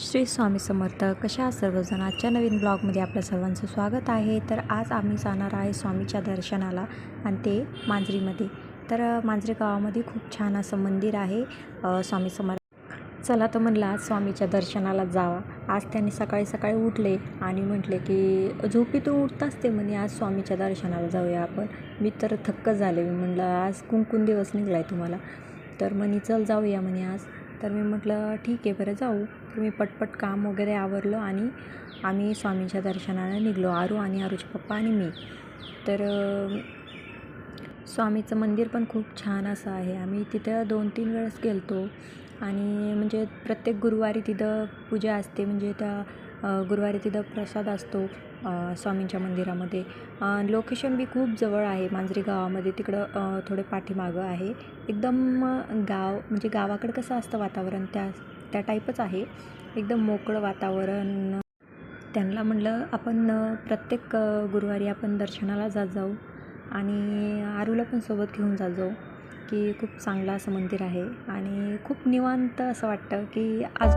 श्री स्वामी समर्थ कशा सर्वजण? आजच्या नवीन ब्लॉगमध्ये आपल्या सर्वांचं स्वागत आहे. तर आज आम्ही जाणार आहे स्वामीच्या दर्शनाला आणि ते मांजरीमध्ये. तर मांजरी गावामध्ये खूप छान असं मंदिर आहे स्वामी समर्थ. चला तर म्हणलं आज स्वामीच्या दर्शनाला जावा. आज त्यांनी सकाळी सकाळी उठले आणि म्हटले की झोपेतून उठताच ते म्हणे आज स्वामीच्या दर्शनाला जाऊया आपण. मी तर थक्क झाले. मी म्हटलं आज कुंकुन दिवस निघला आहे तुम्हाला? तर म्हणे चल जाऊया म्हणे आज. तर मी म्हटलं ठीक आहे बरं जाऊ. तर मी पटपट काम वगैरे आवरलं आणि आम्ही स्वामींच्या दर्शनाला निघलो. आरू आणि आरूचे पप्पा आणि मी. तर स्वामीचं मंदिर पण खूप छान असं आहे. आम्ही तिथं दोन तीन वेळेस गेलतो आणि म्हणजे प्रत्येक गुरुवारी तिथं पूजा असते. म्हणजे त्या गुरुवारी तिथं प्रसाद असतो स्वामींच्या मंदिरामध्ये. लोकेशन बी खूप जवळ आहे मांजरी गावामध्ये. तिकडं थोडं थोडे पाठीमागं आहे. एकदम गाव म्हणजे गावाकडं कसं असतं वातावरण त्या त्या टाईपच आहे. एकदम मोकळं वातावरण. त्यांना म्हणलं आपण प्रत्येक गुरुवारी आपण दर्शनाला जात जाऊ आणि आरूला पण सोबत घेऊन जात जाऊ की खूप चांगलं असं मंदिर आहे. आणि खूप निवांत असं वाटतं की आज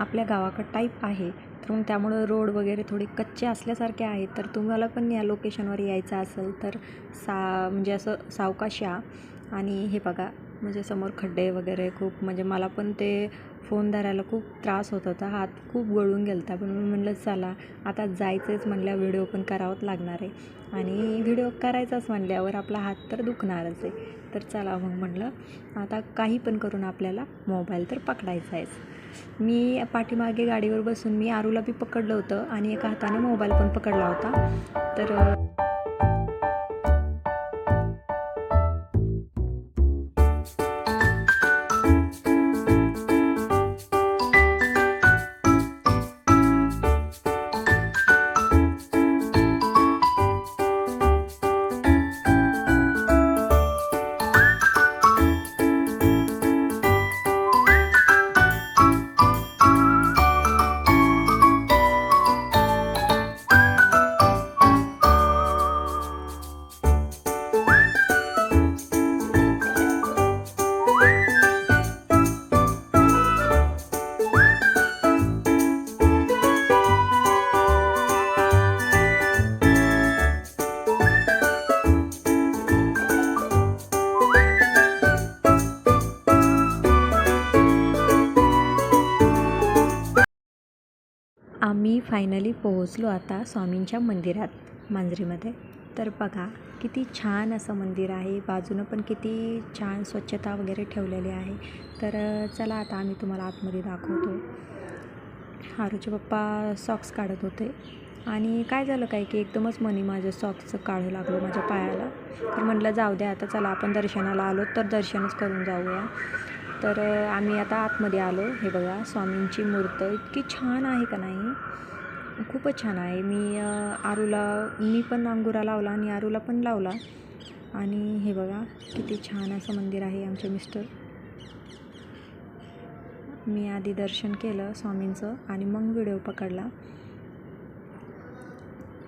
आपल्या गावाकडं टाईप आहे. तर मग त्यामुळं रोड वगैरे थोडे कच्चे असल्यासारखे आहेत. तर तुम्हाला पण या लोकेशनवर यायचं असेल तर सा म्हणजे असं सावकाश या. आणि हे बघा म्हणजे समोर खड्डे वगैरे खूप म्हणजे मला पण ते फोन धरायला खूप त्रास होत होता. हात खूप गळून गेला होता पण मी म्हणलं चला आता जायचंच म्हणल्या व्हिडिओ पण करावंच लागणार आहे. आणि व्हिडिओ करायचाच म्हणल्यावर आपला हात तर दुखणारच आहे. तर चला मग म्हणलं आता काही पण करून आपल्याला मोबाईल तर पकडायचा आहेच मी पाठीमागे गाडीवर बसून मी आरूला बी पकडलं होतं आणि एका हाताने मोबाईल पण पकडला होता. तर आम्ही फायनली पोहोचलो आता स्वामींच्या मंदिरात मांजरीमध्ये. तर बघा किती छान असं मंदिर आहे. बाजूनं पण किती छान स्वच्छता वगैरे ठेवलेली आहे. तर चला आता आम्ही तुम्हाला आतमध्ये दाखवतो. हारूचे पप्पा सॉक्स काढत होते. आणि काय झालं काय की एकदमच मनी माझं सॉक्सचं काढू लागलो माझ्या पायाला. तर म्हटलं जाऊ द्या आता चला आपण दर्शनाला आलो तर दर्शनच करून जाऊया. तर आम्ही आता आतमध्ये आलो. हे बघा स्वामींची मूर्त इतकी छान आहे का नाही? खूपच छान आहे. मी आरूला मी पण अंगुरा लावला आणि आरूला पण लावला. आणि हे बघा किती छान असं मंदिर आहे आमचे मिस्टर. मी आधी दर्शन केलं स्वामींचं आणि मग व्हिडिओ पकडला.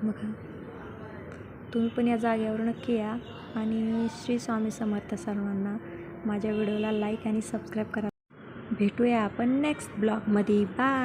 बघा. तुम्ही पण या जागेवर नक्की या. आणि श्री स्वामी समर्थ सर्वांना माझ्या व्हिडिओला लाईक आणि सबस्क्राईब करा. भेटूया आपण नेक्स्ट ब्लॉगमध्ये. बाय.